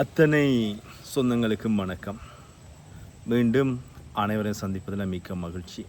அத்தனை சொந்தங்களுக்கும் வணக்கம். மீண்டும் அனைவரையும் சந்திப்பதில் மிக்க மகிழ்ச்சி.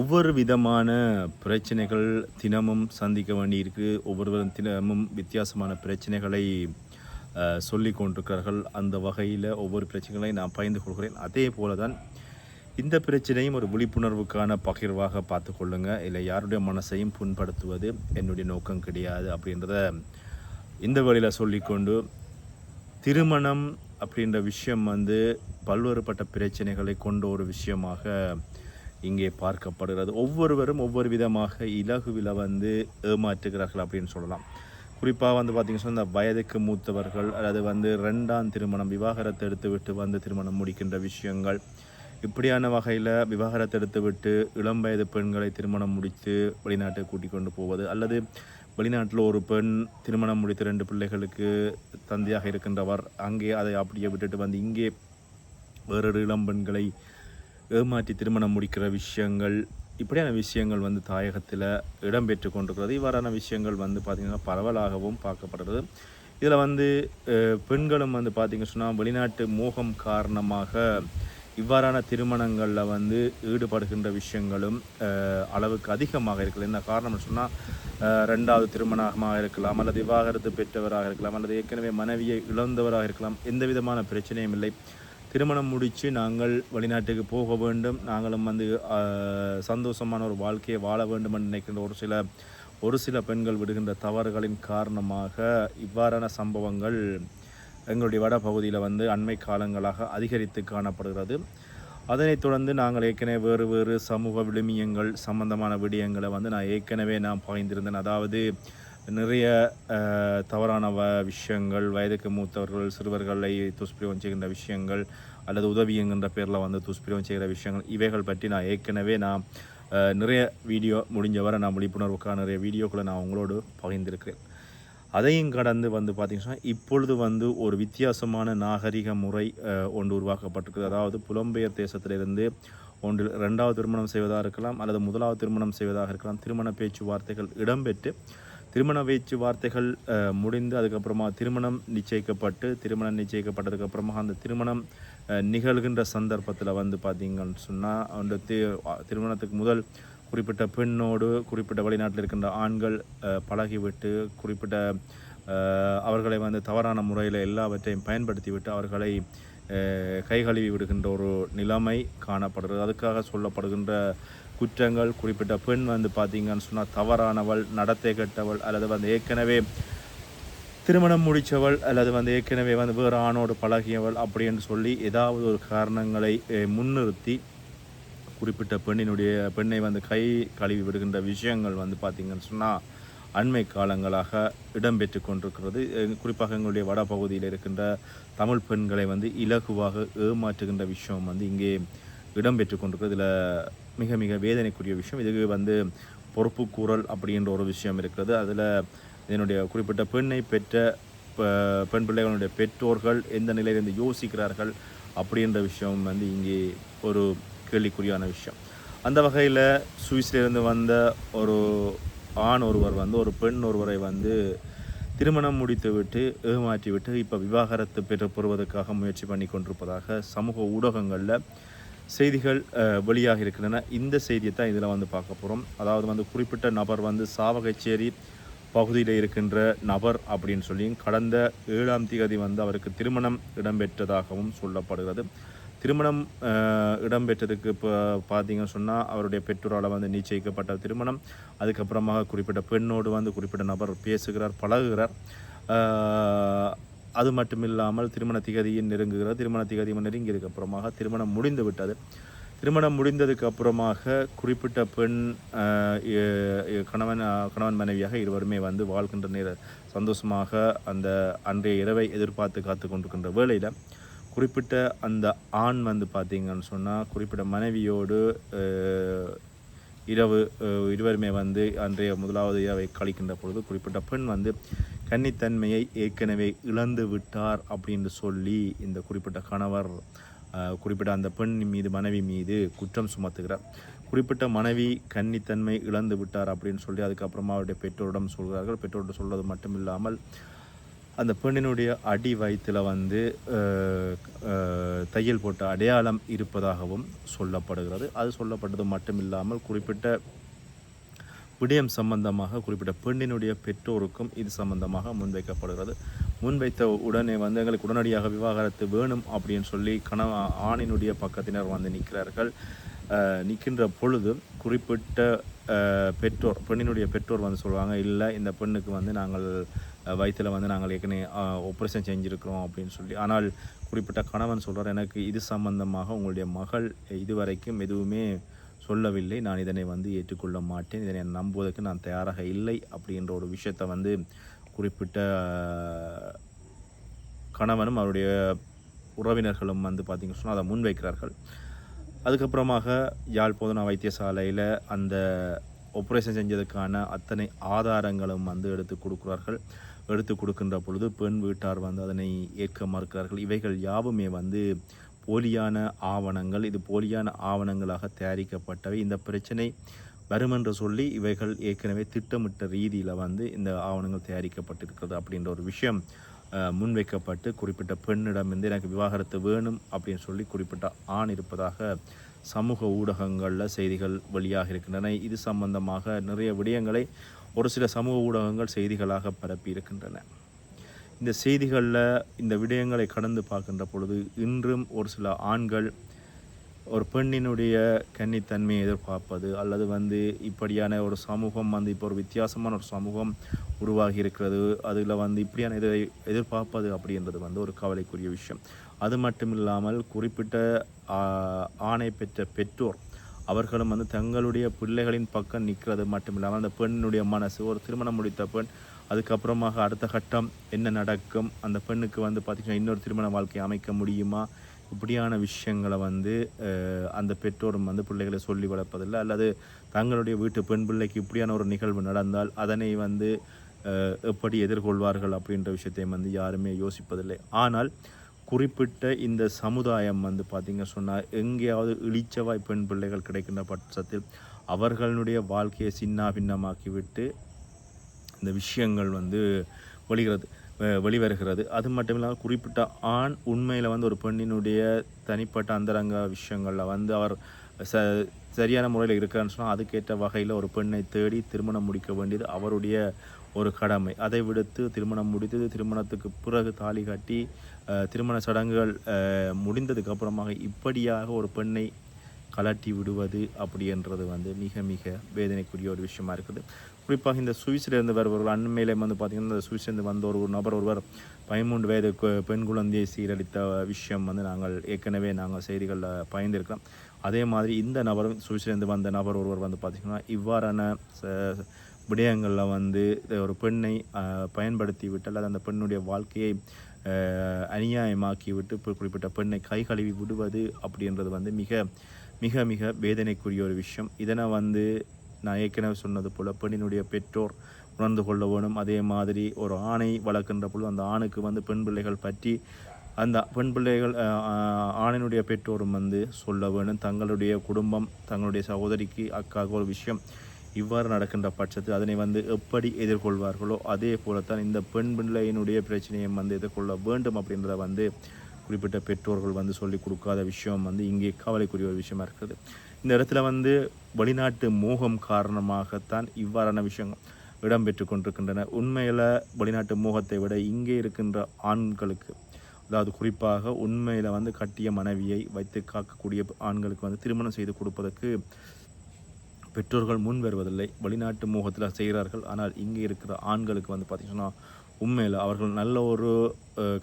ஒவ்வொரு விதமான பிரச்சனைகள் தினமும் சந்திக்க வேண்டியிருக்கு. ஒவ்வொருவரும் தினமும் வித்தியாசமான பிரச்சனைகளை சொல்லி கொண்டிருக்கிறார்கள். அந்த வகையில் ஒவ்வொரு பிரச்சனைகளையும் நான் பயந்து கொள்கிறேன். அதே போல தான் இந்த பிரச்சனையும் ஒரு விழிப்புணர்வுக்கான பகிர்வாக பார்த்து கொள்ளுங்கள் இல்லை யாருடைய மனசையும் புண்படுத்துவது என்னுடைய நோக்கம் கிடையாது அப்படின்றத இந்த வழியில் சொல்லிக்கொண்டு திருமணம் அப்படின்ற விஷயம் வந்து பல்வேறுபட்ட பிரச்சனைகளை கொண்ட ஒரு விஷயமாக இங்கே பார்க்கப்படுகிறது. ஒவ்வொருவரும் ஒவ்வொரு விதமாக இலகுவில வந்து ஏமாற்றுகிறார்கள் அப்படின்னு சொல்லலாம். குறிப்பாக வந்து பார்த்திங்கன்னா இந்த வயதுக்கு மூத்தவர்கள் அல்லது வந்து ரெண்டாம் திருமணம் விவாகரத்தை எடுத்து விட்டு வந்து திருமணம் முடிக்கின்ற விஷயங்கள் இப்படியான வகையில் விவாகரத்தை எடுத்துவிட்டு இளம் வயது பெண்களை திருமணம் முடித்து வெளிநாட்டுக்கு கூட்டிக் கொண்டு போவது அல்லது வெளிநாட்டில் ஒரு பெண் திருமணம் முடித்த ரெண்டு பிள்ளைகளுக்கு தந்தையாக இருக்கின்றவர். அங்கே அதை அப்படியே விட்டுட்டு வந்து இங்கே வேறொரு இளம் பெண்களை ஏமாற்றி திருமணம் முடிக்கிற விஷயங்கள் இப்படியான விஷயங்கள் வந்து தாயகத்தில் இடம்பெற்று கொண்டிருக்கிறது. இவ்வாறான விஷயங்கள் வந்து பார்த்திங்கன்னா பரவலாகவும் பார்க்கப்படுறது இதில் வந்து பெண்களும் வந்து பார்த்திங்க சொன்னால் வெளிநாட்டு மோகம் காரணமாக இவ்வாறான திருமணங்களில் வந்து ஈடுபடுகின்ற விஷயங்களும் அளவுக்கு அதிகமாக இருக்குது என்ன காரணம்னு சொன்னால் ரெண்டாவது திருமணமாக இருக்கலாம் அல்லது விவாகரத்து பெற்றவராக இருக்கலாம் அல்லது ஏற்கனவே மனைவியை இழந்தவராக இருக்கலாம் எந்த விதமான பிரச்சனையும் இல்லை. திருமணம் முடித்து நாங்கள் வெளிநாட்டுக்கு போக வேண்டும். நாங்களும் வந்து சந்தோஷமான ஒரு வாழ்க்கையை வாழ வேண்டும் என்று நினைக்கின்ற ஒரு சில ஒரு சில பெண்கள் விடுகின்ற தவறுகளின் காரணமாக இவ்வாறான சம்பவங்கள் எங்களுடைய வட பகுதியில் வந்து அண்மை காலங்களாக அதிகரித்து காணப்படுகிறது. அதனைத் தொடர்ந்து நாங்கள் ஏற்கனவே வேறு வேறு சமூக விழுமியங்கள் சம்பந்தமான விடயங்களை வந்து நான் ஏற்கனவே நான் பாய்ந்திருந்தேன். அதாவது நிறைய தவறான வ விஷயங்கள் வயதுக்கு மூத்தவர்கள் சிறுவர்களை துஷ்பிரயோகம் செய்கின்ற விஷயங்கள் அல்லது உதவி என்கின்ற பேரில் வந்து துஷ்பிரயோகம் செய்கிற விஷயங்கள் இவைகள் பற்றி நான் ஏற்கனவே நான் நிறைய வீடியோ முடிஞ்ச வரை நான் விழிப்புணர்வுக்காக நிறைய வீடியோக்களை நான் உங்களோடு பகிர்ந்திருக்கிறேன். அதையும் கடந்து வந்து பார்த்தீங்கன்னா இப்பொழுது வந்து ஒரு வித்தியாசமான நாகரிக முறை ஒன்று உருவாக்கப்பட்டிருக்குது. அதாவது புலம்பெயர் தேசத்திலிருந்து ஒன்று ரெண்டாவது திருமணம் செய்வதாக இருக்கலாம் அல்லது முதலாவது திருமணம் செய்வதாக இருக்கலாம் திருமண பேச்சுவார்த்தைகள் இடம்பெற்று திருமண பேச்சுவார்த்தைகள் வார்த்தைகள் முடிந்து அதுக்கப்புறமா திருமணம் நிச்சயிக்கப்பட்டு திருமணம் நிச்சயிக்கப்பட்டதுக்கப்புறமா அந்த திருமணம் நிகழ்கின்ற சந்தர்ப்பத்தில் வந்து பார்த்தீங்கன்னு சொன்னால் அந்த தி- திருமணத்துக்கு முதல் குறிப்பிட்ட பெண்ணோடு குறிப்பிட்ட வெளிநாட்டில் இருக்கின்ற ஆண்கள் பழகிவிட்டு குறிப்பிட்ட அவர்களை வந்து தவறான முறையில் எல்லாவற்றையும் பயன்படுத்திவிட்டு அவர்களை கைகழுவி கை கழுவி விடுகின்ற ஒரு நிலைமை காணப்படுகிறது. அதுக்காக சொல்லப்படுகின்ற குற்றங்கள் குறிப்பிட்ட பெண் வந்து பார்த்திங்கன்னு சொன்னால் தவறானவள் நடத்தை கெட்டவள் அல்லது வந்து ஏற்கனவே திருமணம் முடித்தவள் அல்லது வந்து ஏற்கனவே வந்து வேறு ஆணோடு பழகியவள் அப்படின்னு சொல்லி ஏதாவது ஒரு காரணங்களை முன்னிறுத்தி குறிப்பிட்ட பெண்ணினுடைய பெண்ணை வந்து கை கழுவி விடுகின்ற விஷயங்கள் வந்து பார்த்திங்கன்னு சொன்னால் அண்மை காலங்களாக இடம்பெற்று கொண்டிருக்கிறது. குறிப்பாக எங்களுடைய வட பகுதியில் இருக்கின்ற தமிழ் பெண்களை வந்து இலகுவாக ஏமாற்றுகின்ற விஷயம் வந்து இங்கே இடம்பெற்று கொண்டிருக்கிறது. இதில் மிக மிக வேதனைக்குரிய விஷயம். இதுக்கு வந்து பொறுப்புக்கூறல் அப்படின்ற ஒரு விஷயம் இருக்கிறது. அதில் இதனுடைய குறிப்பிட்ட பெண்ணை பெற்ற இப்போ பெண் பிள்ளைகளுடைய பெற்றோர்கள் எந்த நிலையிலிருந்து யோசிக்கிறார்கள் அப்படின்ற விஷயம் வந்து இங்கே ஒரு கேள்விக்குறியான விஷயம். அந்த வகையில் சுவிஸ்லேருந்து வந்த ஒரு ஆண் ஒருவர் வந்து ஒரு பெண் ஒருவரை வந்து திருமணம் முடித்து விட்டு ஏமாற்றி விட்டு இப்போ விவாகரத்து பெற்று பெறுவதற்காக முயற்சி பண்ணி கொண்டிருப்பதாக சமூக ஊடகங்களில் செய்திகள் அஹ், வெளியாக இருக்கின்றன. இந்த செய்தியை தான் இதில் வந்து பார்க்க போகிறோம் அதாவது வந்து குறிப்பிட்ட நபர் வந்து சாவகச்சேரி பகுதியில் இருக்கின்ற நபர் அப்படின்னு சொல்லி கடந்த ஏழாம் தேதி வந்து அவருக்கு திருமணம் இடம்பெற்றதாகவும் சொல்லப்படுகிறது. திருமணம் இடம்பெற்றதுக்கு இப்போ பார்த்தீங்கன்னு சொன்னால் அவருடைய பெற்றோரால் வந்து நிச்சயிக்கப்பட்ட திருமணம். அதுக்கப்புறமாக குறிப்பிட்ட பெண்ணோடு வந்து குறிப்பிட்ட நபர் பேசுகிறார் பழகுகிறார். அது மட்டும் இல்லாமல் திருமண திகதியின் நெருங்குகிறார் திருமண திகதி நெருங்கியதுக்கு அப்புறமாக திருமணம் முடிந்து விட்டது. திருமணம் முடிந்ததுக்கு அப்புறமாக குறிப்பிட்ட பெண் கணவன் கணவன் மனைவியாக இருவருமே வந்து வாழ்கின்ற நேர சந்தோஷமாக அந்த அன்றைய இரவை எதிர்பார்த்து காத்து கொண்டிருக்கின்ற வேளையில் குறிப்பிட்ட அந்த ஆண் வந்து பார்த்தீங்கன்னு சொன்னால் குறிப்பிட்ட மனைவியோடு இரவு இருவருமே வந்து அன்றைய முதலாவது இரவை கழிக்கின்ற பொழுது குறிப்பிட்ட பெண் வந்து கன்னித்தன்மையை ஏற்கனவே இழந்து விட்டார் அப்படின்னு சொல்லி இந்த குறிப்பிட்ட கணவர் குறிப்பிட்ட அந்த பெண் மீது மனைவி மீது குற்றம் சுமத்துகிறார். குறிப்பிட்ட மனைவி கன்னித்தன்மை இழந்து விட்டார் அப்படின்னு சொல்லி அதுக்கப்புறமா அவருடைய பெற்றோரிடம் சொல்கிறார்கள். பெற்றோரிடம் சொல்வது மட்டும் இல்லாமல் அந்த பெண்ணினுடைய அடி வயிற்றில் வந்து தையல் போட்ட அடையாளம் இருப்பதாகவும் சொல்லப்படுகிறது. அது சொல்லப்பட்டது மட்டும் இல்லாமல் குறிப்பிட்ட விடயம் சம்பந்தமாக குறிப்பிட்ட பெண்ணினுடைய பெற்றோருக்கும் இது சம்பந்தமாக முன்வைக்கப்படுகிறது. முன்வைத்த உடனே வந்து எங்களுக்கு உடனடியாக விவாகரத்து வேணும் அப்படின்னு சொல்லி கணவ ஆணினுடைய பக்கத்தினர் வந்து நிற்கிறார்கள். நிற்கின்ற பொழுது குறிப்பிட்ட பெற்றோர் பெண்ணினுடைய பெற்றோர் வந்து சொல்லுவாங்க இல்லை இந்த பெண்ணுக்கு வந்து நாங்கள் அஹ், வந்து நாங்கள் ஏற்கனவே ஆப்ரேஷன் செஞ்சுருக்கிறோம் அப்படின்னு சொல்லி. ஆனால் குறிப்பிட்ட கணவன் சொல்கிறார் எனக்கு இது சம்பந்தமாக உங்களுடைய மகள் இதுவரைக்கும் எதுவுமே சொல்லவில்லை. நான் இதனை வந்து ஏற்றுக்கொள்ள மாட்டேன். இதனை நம்புவதற்கு நான் தயாராக இல்லை. அப்படின்ற ஒரு விஷயத்தை வந்து குறிப்பிட்ட கணவனும் அவருடைய உறவினர்களும் வந்து பார்த்திங்க சொன்னால் அதை முன்வைக்கிறார்கள். அதுக்கப்புறமாக யாழ் போதனா வைத்தியசாலையில் அந்த ஆப்ரேஷன் செஞ்சதுக்கான அத்தனை ஆதாரங்களும் வந்து எடுத்து கொடுக்குறார்கள். எடுத்து கொடுக்கின்ற பொழுது பெண் வீட்டார் வந்து அதனை ஏற்க மறுக்கிறார்கள். இவைகள் யாவுமே வந்து போலியான ஆவணங்கள் இது போலியான ஆவணங்களாக தயாரிக்கப்பட்டவை. இந்த பிரச்சனை வரும் என்று சொல்லி இவைகள் ஏற்கனவே திட்டமிட்ட ரீதியில் வந்து இந்த ஆவணங்கள் தயாரிக்கப்பட்டிருக்கிறது அப்படின்ற ஒரு விஷயம் முன்வைக்கப்பட்டு குறிப்பிட்ட பெண்ணிடம் வந்து எனக்கு விவாகரத்து வேணும் அப்படின்னு சொல்லி குறிப்பிட்ட ஆண் இருப்பதாக சமூக ஊடகங்களில் செய்திகள் வெளியாக இருக்கின்றன. இது சம்பந்தமாக நிறைய விடயங்களை ஒரு சில சமூக ஊடகங்கள் செய்திகளாக பரப்பி இருக்கின்றன. இந்த செய்திகளில் இந்த விடயங்களை கடந்து பார்க்கின்ற பொழுது இன்றும் ஒரு சில ஆண்கள் ஒரு பெண்ணினுடைய கன்னித்தன்மையை எதிர்பார்ப்பது அல்லது வந்து இப்படியான ஒரு சமூகம் வந்து இப்போ ஒரு வித்தியாசமான ஒரு சமூகம் உருவாகி இருக்கிறது அதில் வந்து இப்படியான இதை எதிர்பார்ப்பது அப்படின்றது வந்து ஒரு கவலைக்குரிய விஷயம். அது மட்டும் இல்லாமல் குறிப்பிட்ட ஆணை பெற்ற பெற்றோர் அவர்களும் வந்து தங்களுடைய பிள்ளைகளின் பக்கம் நிற்கிறது மட்டும் இல்லாமல் அந்த பெண்ணுடைய மனசு ஒரு திருமணம் முடித்த பெண் அதுக்கப்புறமாக அடுத்த கட்டம் என்ன நடக்கும் அந்த பெண்ணுக்கு வந்து பார்த்திங்கன்னா இன்னொரு திருமண வாழ்க்கை அமைக்க முடியுமா? இப்படியான விஷயங்களை வந்து அந்த பெற்றோரும் வந்து பிள்ளைகளை சொல்லி வளர்ப்பதில்லை. அல்லது தங்களுடைய வீட்டு பெண் பிள்ளைக்கு இப்படியான ஒரு நிகழ்வு நடந்தால் அதனை வந்து எப்படி எதிர்கொள்வார்கள் அப்படின்ற விஷயத்தையும் வந்து யாருமே யோசிப்பதில்லை. ஆனால் குறிப்பிட்ட இந்த சமுதாயம் வந்து பார்த்திங்க சொன்னால் எங்கேயாவது இழிச்சவாய் பெண் பிள்ளைகள் கிடைக்கின்ற பட்சத்தில் அவர்களுடைய வாழ்க்கையை சின்ன பின்னமாக்கிவிட்டு இந்த விஷயங்கள் வந்து வெளிகிறது வெளிவருகிறது. அது மட்டும் இல்லாமல் குறிப்பிட்ட ஆண் உண்மையில் வந்து ஒரு பெண்ணினுடைய தனிப்பட்ட அந்தரங்க விஷயங்களில் வந்து அவர் ச சரியான முறையில் இருக்கிறான்னு சொன்னால் அதுக்கேற்ற வகையில் ஒரு பெண்ணை தேடி திருமணம் முடிக்க வேண்டியது அவருடைய ஒரு கடமை. அதை விடுத்து திருமணம் முடித்து திருமணத்துக்கு பிறகு தாலி கட்டி திருமண சடங்குகள் முடிந்ததுக்கப்புறமாக முடிந்ததுக்கு அப்புறமாக இப்படியாக ஒரு பெண்ணை கலட்டி விடுவது அப்படின்றது வந்து மிக மிக வேதனைக்குரிய ஒரு விஷயமா இருக்குது. குறிப்பாக இந்த சுவிஸ்லேருந்து வருபவர்கள் அண்மையிலே வந்து பார்த்திங்கன்னா இந்த சுவிஸ்லேருந்து வந்த ஒரு நபர் ஒருவர் பதிமூன்று வயது பெண் குழந்தையை சீரழித்த விஷயம் வந்து நாங்கள் ஏற்கனவே நாங்கள் செய்திகளில் பயந்திருக்கிறோம். அதே மாதிரி இந்த நபரும் சுவிஸ்லேருந்து வந்த நபர் ஒருவர் வந்து பார்த்திங்கன்னா இவ்வாறான ச- விடயங்களில் வந்து ஒரு பெண்ணை பயன்படுத்தி விட்டால் அது அந்த பெண்ணுடைய வாழ்க்கையை அநியாயமாக்கி விட்டு இப்போ குறிப்பிட்ட பெண்ணை கை கழுவி விடுவது அப்படின்றது வந்து மிக மிக மிக வேதனைக்குரிய ஒரு விஷயம். இதனை வந்து நான் ஏற்கனவே சொன்னது போல் பெண்ணினுடைய பெற்றோர் உணர்ந்து கொள்ள வேணும். அதே மாதிரி ஒரு ஆணை வளர்க்கின்ற பொழுது அந்த ஆணுக்கு வந்து பெண் பிள்ளைகள் பற்றி அந்த பெண் பிள்ளைகள் ஆணினுடைய பெற்றோரும் வந்து சொல்ல வேணும். தங்களுடைய குடும்பம் தங்களுடைய சகோதரிக்கு அக்காக ஒரு விஷயம். இவ்வாறு நடக்கின்ற பட்சத்தில் அதனை வந்து எப்படி எதிர்கொள்வார்களோ அதே போலத்தான் இந்த பெண் பிள்ளையினுடைய பிரச்சனையும் வந்து எதிர்கொள்ள வேண்டும் அப்படின்றத வந்து குறிப்பிட்ட பெற்றோர்கள் வந்து சொல்லிக் கொடுக்காத விஷயம் வந்து இங்கே கவலைக்குரிய ஒரு விஷயமா இருக்குது இந்த இடத்துல வந்து வெளிநாட்டு மோகம் காரணமாகத்தான் இவ்வாறான விஷயங்கள் இடம்பெற்று கொண்டிருக்கின்றன. உண்மையில் வெளிநாட்டு மோகத்தை விட இங்கே இருக்கின்ற ஆண்களுக்கு அதாவது குறிப்பாக உண்மையில் வந்து கட்டிய மனைவியை வைத்து காக்கக்கூடிய ஆண்களுக்கு வந்து திருமணம் செய்து கொடுப்பதற்கு பெற்றோர்கள் முன் வருவதில்லை. வெளிநாட்டு மோகத்தில் செய்கிறார்கள். ஆனால் இங்கே இருக்கிற ஆண்களுக்கு வந்து பார்த்திங்கன்னா உண்மையில் அவர்கள் நல்ல ஒரு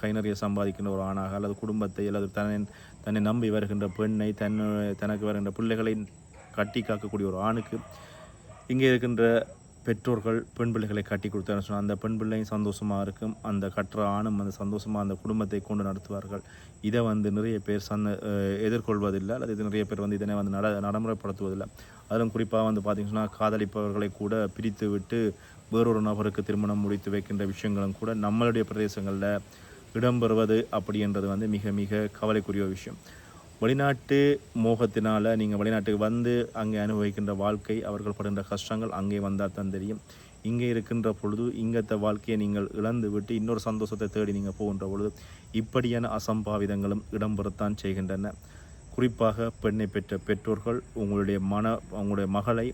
கைநறியை சம்பாதிக்கின்ற ஒரு ஆணாக அல்லது குடும்பத்தை அல்லது தன்னை தன்னை நம்பி வருகின்ற பெண்ணை தன் தனக்கு வருகின்ற பிள்ளைகளை கட்டி காக்கக்கூடிய ஒரு ஆணுக்கு இங்கே இருக்கின்ற பெற்றோர்கள் பெண் பிள்ளைகளை கட்டி கொடுத்தான்னு சொன்னால் அந்த பெண் பிள்ளையும் சந்தோஷமாக இருக்கும். அந்த கற்ற ஆணும் அந்த சந்தோஷமாக அந்த குடும்பத்தை கொண்டு நடத்துவார்கள். இதை வந்து நிறைய பேர் சந்த எதிர்கொள்வதில்லை. அல்லது இது நிறைய பேர் வந்து இதனை வந்து நட நடைமுறைப்படுத்துவதில்லை. அதிலும் குறிப்பாக வந்து பார்த்திங்கன்னா காதலிப்பவர்களை கூட பிரித்து விட்டு வேறொரு நபருக்கு திருமணம் முடித்து வைக்கின்ற விஷயங்களும் கூட நம்மளுடைய பிரதேசங்களில் இடம்பெறுவது அப்படின்றது வந்து மிக மிக கவலைக்குரிய விஷயம். வெளிநாட்டு மோகத்தினால் நீங்கள் வெளிநாட்டுக்கு வந்து அங்கே அனுபவிக்கின்ற வாழ்க்கை அவர்கள் படுகின்ற கஷ்டங்கள் அங்கே வந்தால் தான் தெரியும். இங்கே இருக்கின்ற பொழுது இங்கத்த வாழ்க்கையை நீங்கள் இழந்து விட்டு இன்னொரு சந்தோஷத்தை தேடி நீங்கள் போகின்ற பொழுது இப்படியான அசம்பாவிதங்களும் இடம்பெறத்தான் செய்கின்றன. குறிப்பாக பெண்ணை பெற்ற பெற்றோர்கள் உங்களுடைய மன உங்களுடைய மகளை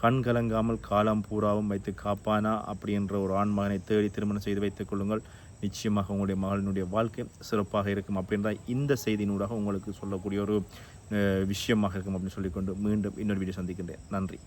கண் கலங்காமல் காலம் பூராவும் வைத்து காப்பானா அப்படின்ற ஒரு ஆண்மகனை தேடி திருமணம் செய்து வைத்துக் கொள்ளுங்கள். நிச்சயமாக உங்களுடைய மகளினுடைய வாழ்க்கை சிறப்பாக இருக்கும் அப்படின்ற இந்த செய்தியினூடாக உங்களுக்கு சொல்லக்கூடிய ஒரு விஷயமாக இருக்கும் அப்படின்னு சொல்லிக்கொண்டு மீண்டும் இன்னொரு வீடியோ சந்திக்கின்றேன். நன்றி.